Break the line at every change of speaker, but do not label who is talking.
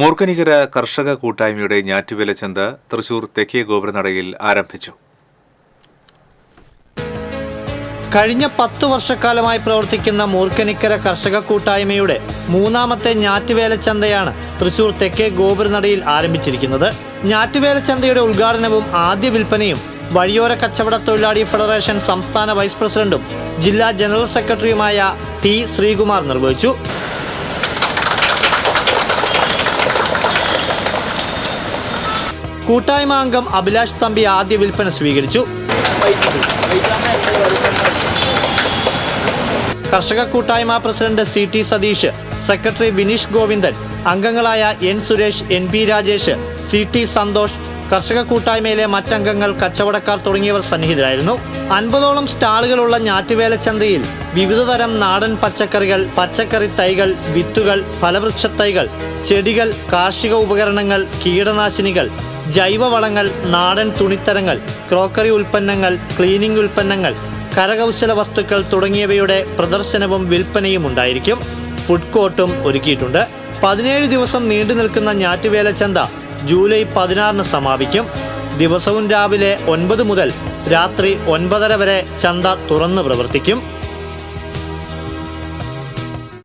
മൂർക്കനികര കർഷക കൂട്ടായ്മയുടെ ഞാറ്റുവില ചന്ത തൃശൂർ തെക്കേ ഗോപുരനടയിൽ ആരംഭിച്ചു.
കഴിഞ്ഞ പത്തു വർഷക്കാലമായി പ്രവർത്തിക്കുന്ന മൂർക്കനിക്കര കർഷക കൂട്ടായ്മയുടെ മൂന്നാമത്തെ ഞാറ്റുവേല ചന്തയാണ് തൃശൂർ തെക്കേ ഗോപുരനടയിൽ ആരംഭിച്ചിരിക്കുന്നത്. ഞാറ്റുവേല ചന്തയുടെ ഉദ്ഘാടനവും ആദ്യ വിൽപ്പനയും വഴിയോര കച്ചവട തൊഴിലാളി ഫെഡറേഷൻ സംസ്ഥാന വൈസ് പ്രസിഡന്റും ജില്ലാ ജനറൽ സെക്രട്ടറിയുമായ ടി ശ്രീകുമാർ നിർവഹിച്ചു. കൂട്ടായ്മ അംഗം അഭിലാഷ് തമ്പി ആദ്യ വിൽപ്പന സ്വീകരിച്ചു. കർഷക കൂട്ടായ്മ president C T Satheesh secretary Vineesh Govindan അംഗങ്ങളായ N Suresh N P Rajesh C T Santhosh കർഷക കൂട്ടായ്മയിലെ മറ്റംഗങ്ങൾ കച്ചവടക്കാർ തുടങ്ങിയവർ സന്നിഹിതരായിരുന്നു. അൻപതോളം സ്റ്റാളുകളുള്ള ഞാറ്റുവേല ചന്തയിൽ വിവിധതരം നാടൻ പച്ചക്കറികൾ പച്ചക്കറി തൈകൾ വിത്തുകൾ ഫലവൃക്ഷ തൈകൾ ചെടികൾ കാർഷിക ഉപകരണങ്ങൾ കീടനാശിനികൾ ജൈവവളങ്ങൾ നാടൻ തുണിത്തരങ്ങൾ ക്രോക്കറി ഉൽപ്പന്നങ്ങൾ ക്ലീനിംഗ് ഉൽപ്പന്നങ്ങൾ കരകൗശല വസ്തുക്കൾ തുടങ്ങിയവയുടെ പ്രദർശനവും വിൽപ്പനയും ഉണ്ടായിരിക്കും. ഫുഡ് കോർട്ടും ഒരുക്കിയിട്ടുണ്ട്. പതിനേഴ് ദിവസം നീണ്ടു നിൽക്കുന്ന ഞാറ്റുവേല ചന്ത ജൂലൈ പതിനാറിന് സമാപിക്കും. ദിവസവും രാവിലെ ഒൻപത് മുതൽ രാത്രി ഒൻപതര വരെ ചന്ത തുറന്നു പ്രവർത്തിക്കും.